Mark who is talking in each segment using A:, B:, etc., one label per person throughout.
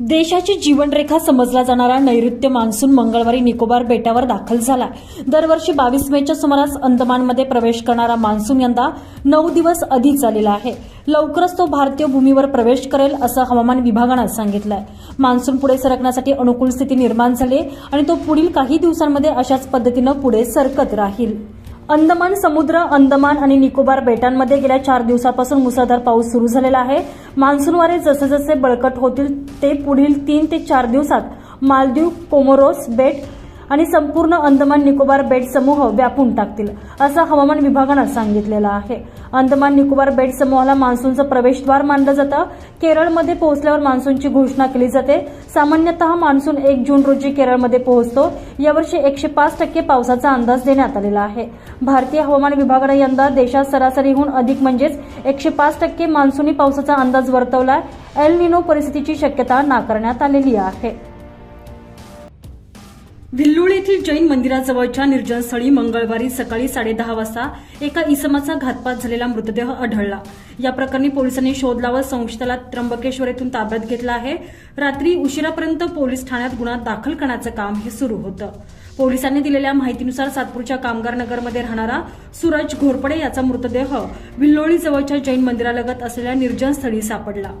A: देशाची जीवनरेखा समजला जाणारा नैऋत्य मान्सून मंगळवारी निकोबार बेटावर दाखल झाला दरवर्षी बावीस मेच्या सुमारास अंदमानमध्ये प्रवेश करणारा मान्सून यंदा नऊ दिवस अधिक झालेला आहे. लवकरच तो भारतीय भूमीवर प्रवेश करेल असं हवामान विभागानं सांगितलंय. मान्सून पुढे सरकण्यासाठी अनुकूल स्थिती निर्माण झाली आणि तो पुढील काही दिवसांमध्ये अशाच पद्धतीनं पुढे सरकत राहील. अंदमान समुद्र अंदमान आणि निकोबार बेटांमध्ये गेल्या चार दिवसापासून मुसळधार पाऊस सुरू झालेला आहे. मान्सूनवारे जसे जसे बळकट होतील ते पुढील तीन ते चार दिवसात मालदीव कोमोरोस बेट आणि संपूर्ण अंदमान निकोबार बेट समूह व्यापून टाकतील असं हवामान विभागानं सांगितलेलं आहे. अंदमान निकोबार बेट समूहाला मान्सूनचं प्रवेशद्वार मानलं जातं. केरळमध्ये पोहोचल्यावर मान्सूनची घोषणा केली जाते. सामान्यतः मान्सून एक जून रोजी केरळमध्ये पोहोचतो. यावर्षी एकशे पाच टक्के पावसाचा अंदाज देण्यात आलेला आहे. भारतीय हवामान विभागानं यंदा देशात सरासरीहून अधिक म्हणजेच एकशे पाच टक्के मान्सूनी पावसाचा अंदाज वर्तवला एल निनो परिस्थितीची शक्यता नाकारण्यात आलेली आहे. भिल्लोळ येथील जैन मंदिराजवळच्या निर्जनस्थळी मंगळवारी सकाळी साडेदहा वाजता एका इसमाचा घातपात झालेला मृतदेह आढळला. या प्रकरणी पोलिसांनी शोध लावत संशयिताला त्र्यंबकेश्वर येथून ताब्यात घेतला आहे. रात्री उशिरापर्यंत पोलीस ठाण्यात गुन्हा दाखल करण्याचं काम हे सुरू होतं. पोलिसांनी दिलेल्या माहितीनुसार सातपूरच्या कामगार नगरमध्ये राहणारा सूरज घोरपडे याचा मृतदेह विल्लोळी जवळच्या जैन मंदिरालगत असलेल्या निर्जनस्थळी सापडला.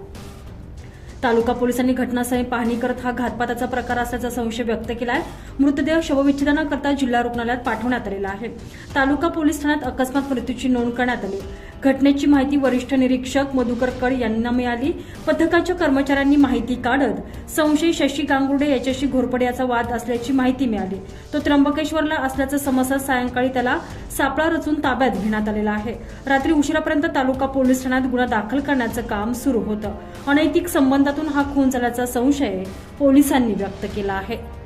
A: तालुका पोलिसांनी घटनास्थळी पाहणी करत हा घातपाताचा प्रकार असल्याचा संशय व्यक्त केला आहे मृतदेह शवविच्छेदनाकरता जिल्हा रुग्णालयात पाठवण्यात आलेला आहे. तालुका पोलीस ठाण्यात अकस्मात मृत्यूची नोंद करण्यात आली. घटनेची माहिती वरिष्ठ निरीक्षक मधुकर कड यांना मिळाली. पथकाच्या कर्मचाऱ्यांनी माहिती काढत संशयी शशी गांगुर्डे याच्याशी घोरपड्याचा वाद असल्याची माहिती मिळाली. तो त्र्यंबकेश्वरला असल्याचं समजत सायंकाळी त्याला सापळा रचून ताब्यात घेण्यात आलेला आहे. रात्री उशिरापर्यंत तालुका पोलीस ठाण्यात गुन्हा दाखल करण्याचं काम सुरू होतं. अनैतिक संबंधातून हा खून झाल्याचा संशय पोलिसांनी व्यक्त केला आहे.